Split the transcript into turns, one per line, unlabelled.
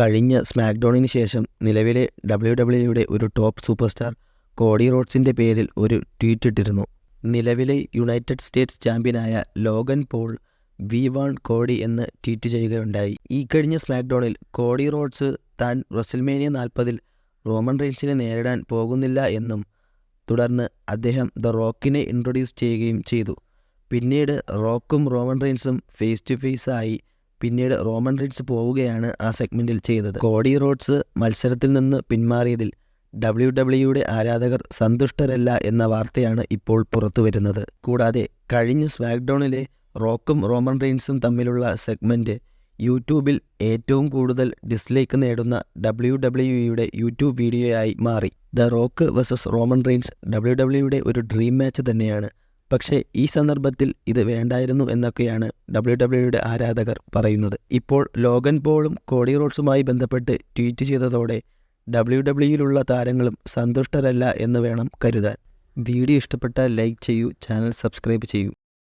കഴിഞ്ഞ സ്മാക്ഡൗണിന് ശേഷം നിലവിലെ ഡബ്ല്യു ഡബ്ല്യുയുടെ ഒരു ടോപ്പ് സൂപ്പർ സ്റ്റാർ കോഡി റോഡ്സിന്റെ പേരിൽ ഒരു ട്വീറ്റ് ഇട്ടിരുന്നു. നിലവിലെ യുണൈറ്റഡ് സ്റ്റേറ്റ്സ് ചാമ്പ്യനായ Logan Paul we want Cody എന്ന് ട്വീറ്റ് ചെയ്യുകയുണ്ടായി. ഈ കഴിഞ്ഞ സ്മാക്ഡൗണിൽ കോഡി റോഡ്സ് താൻ റസൽമേനിയ നാൽപ്പതിൽ റോമൻ റെയിൽസിനെ നേരിടാൻ പോകുന്നില്ല എന്നും തുടർന്ന് അദ്ദേഹം ദ റോക്കിനെ ഇൻട്രൊഡ്യൂസ് ചെയ്യുകയും ചെയ്തു. പിന്നീട് റോക്കും റോമൻ റെയിൻസും ഫേസ് ടു ഫേസ് ആയി പിന്നീട് റോമൻ റീഡ്സ് പോവുകയാണ് ആ സെഗ്മെന്റിൽ ചെയ്തത്. കോഡി റോഡ്സ് മത്സരത്തിൽ നിന്ന് പിന്മാറിയതിൽ ഡബ്ല്യു ഡബ്ല്യുയുടെ ആരാധകർ സന്തുഷ്ടരല്ല എന്ന വാർത്തയാണ് ഇപ്പോൾ പുറത്തുവരുന്നത്. കൂടാതെ കഴിഞ്ഞ സ്വാക്ഡൗണിലെ റോക്കും റോമൻ റെയിൻസും തമ്മിലുള്ള സെഗ്മെന്റ് യൂട്യൂബിൽ ഏറ്റവും കൂടുതൽ ഡിസ്ലൈക്ക് നേടുന്ന ഡബ്ല്യു ഡബ്ല്യുയുടെ യൂട്യൂബ് വീഡിയോയായി മാറി. The Rock versus Roman Reigns W ഡബ്ല്യുയുടെ ഒരു ഡ്രീം മാച്ച് തന്നെയാണ് പക്ഷേ ഈ സന്ദർഭത്തിൽ ഇത് വേണ്ടായിരുന്നു എന്നൊക്കെയാണ് ഡബ്ല്യു ഡബ്ല്യുയുടെ ആരാധകർ പറയുന്നത്. ഇപ്പോൾ ലോഗൻ പോളും കോഡി റോഡ്സുമായി ബന്ധപ്പെട്ട് ട്വീറ്റ് ചെയ്തതോടെ ഡബ്ല്യു ഡബ്ല്യുയിലുള്ള താരങ്ങളും സന്തുഷ്ടരല്ല എന്ന് വേണം കരുതാൻ. വീഡിയോ ഇഷ്ടപ്പെട്ടാൽ ലൈക്ക് ചെയ്യൂ ചാനൽ സബ്സ്ക്രൈബ് ചെയ്യൂ.